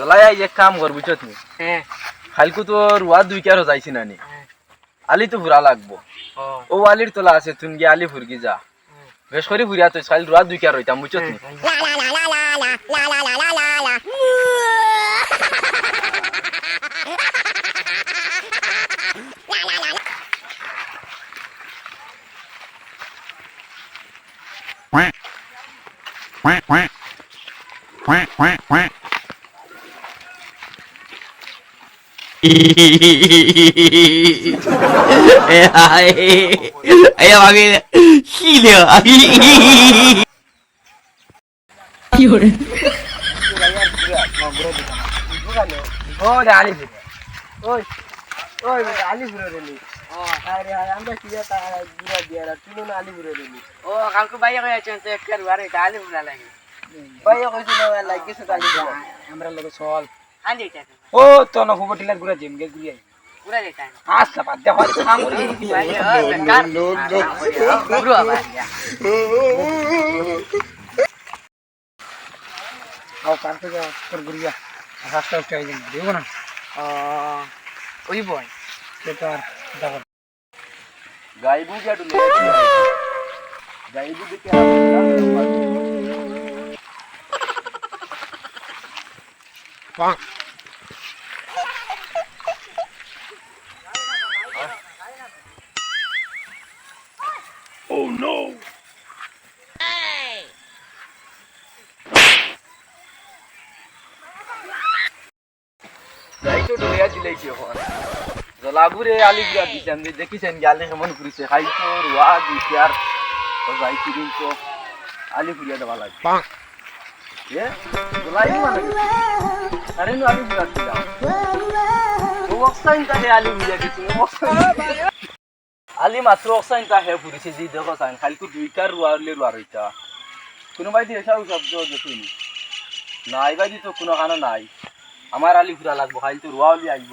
জলাই আই এক কাম কর বুঝছত নি হ্যাঁ খালকু তো রুয়া দুই কারও যাইছি নানি। হ্যাঁ। আলি তো ফুরা লাগবো ও আলির তোলা আছে তুন গিয়ে আলি ফুরগি যা। বেশ করে ফুরিয়া তো খালি রুয়া দুই কার হইতাম বুঝছত নি quack quack quack quack quack quack 哎呀妈给细了，有人。 ও রে আলি ফুরে ওই ওই বেটা, আলি ফুরে রেলি ও আরে আরে আমরা কি যা তা গুড়া দিয়া রা তুই না আলি ফুরে রেলি ও কালকে বাইরে কই আছেন তো একবার বারে তালে ফুলা লাগে ভাই কইছিল না লাগিছে তো আলি ফুরা আমরা লোক চল আলি এটা ও তো না খুব টিলা জিম গে যেটা আচ্ছা বাদ দে হয় কাম করি আও কার থেকে তোর ঘুরিয়া রাস্তা উঠে আইলেন দেব না ওই বয় সেটা আর দেখো গাইবু যা ডুলে গাইবু দিকে যাই তো ডুলিয়া দিলেছি এখন জলাগুরে আলি গুড়া দিছেন দেখিছেন গালে কেমন ঘুরিছে খাই তো রুয়া দিছে আর তো যাই তো আলি ফুরিয়া দেওয়া লাগে এ জলাই মানে আরে নু আলি মাত্র অক্সাইন তাহে ফুরিছে যে দেখো সাইন খালি তো দুই কার রুয়া হলে রুয়া রইতা কোনোবাই দিয়ে, চাও শব্দ দেখুন নাই বাই তো কোনো কানো নাই। আমার আলি ফুরা লাগবো, খালি তো রুয়া হলি আইব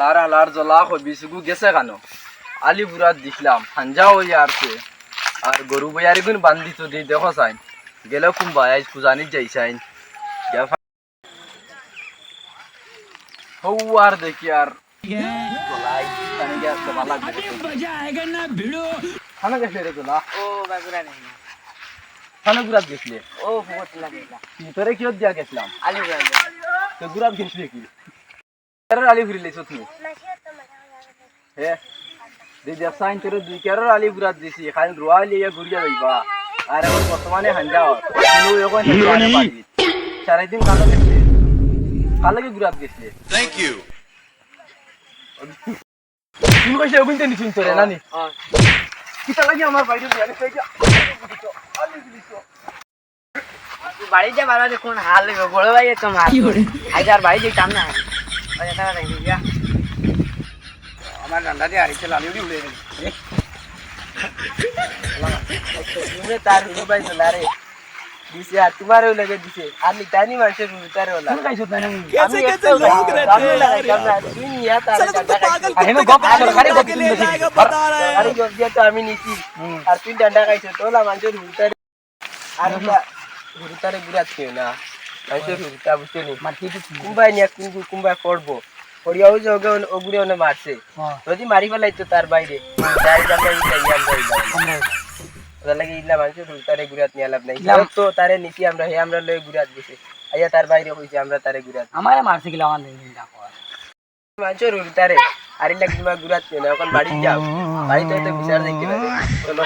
হালার হালার জলা হয় বিশুগু গেছে কেন আলি পুরা দেখলাম হাঞ্জা হয়ে আসছে আর গরু বয়ারি গুন বান্ধি তো দি দেখো সাইন গেলে কুম্বা আজ পূজানি যাই সাইন হৌ আর দেখি আর জলাই খানে গিয়ে আসতে ভালো লাগবে খানে গেছে রে তোলা ও বাগুরা নেই খানে গুড়াত গেছিলে ও ফুট লাগে ভিতরে কিয় দিয়া গেছিলাম আলি ফুলা তো গুড়াত গেছিলে কি কেরর আলি ঘুরি লেছো তুমি হে দিদি সাইন তোর দুই কেরর আলি গুড়াত দিছি খালি রোয়া লিয়ে ঘুরিয়া যাইবা আর এখন বর্তমানে হাঞ্জাও তুমি এখন চারাই দিন কালো গেছিলে কালো কি গুড়াত গেছিলে thank you. তুমি কইছে ওগুনতে নিছুন তোরে নানি ও কিতা লাগি আমার বাইরে আলি কইছা বাড়ি যা বাবা দেখুন হাল বড় ভাই তো মার আজ আর বাড়ি যেতাম না আমার রান্না দিয়ে আরিছে লালি উড়ি গেল তুমি তার হুড়ু পাই চলা রে দিছে আর তোমারও লাগে দিছে আর নিতানি মানুষের হুড়ু তার ওলা কোন খাইছো তাই না আমি একটা লোক আমি লাগাইতাম না তুই নিয়া তার কাটা আর হেনো গপ আসল খালি গপ দিন দেখি আরে গপ দিয়া তো আমি নিছি আর তুই ডান্ডা খাইছো তোলা মানুষের হুড়তারে আর হুড়তারে গুড়াত কেউ না হুড়তা বুঝতে নি মার কুম্বাই নিয়া কুম্বু কুম্বাই করব করিয়াও যে ওকে ওগুলো ওনে মারছে যদি মারি ফেলাইতো তার বাইরে তাই আমরা ইয়া ইলা আমরা ওদের লাগে ইলা মানুষের হুড়তারে গুড়াত নিয়ে লাভ নাই তো তারে নিছি আমরা হে আমরা লয়ে গুড়াত গেছে আইয়া তার বাইরে হইছে আমরা তারে গুড়াত আমারে মারছে গিলা আমার দিন দেখো মানুষের হুড়তারে আর ইলা কিংবা গুড়াত কেউ না এখন বাড়ি যাও বাড়িতে তো বিচার দেখতে পাবে চলো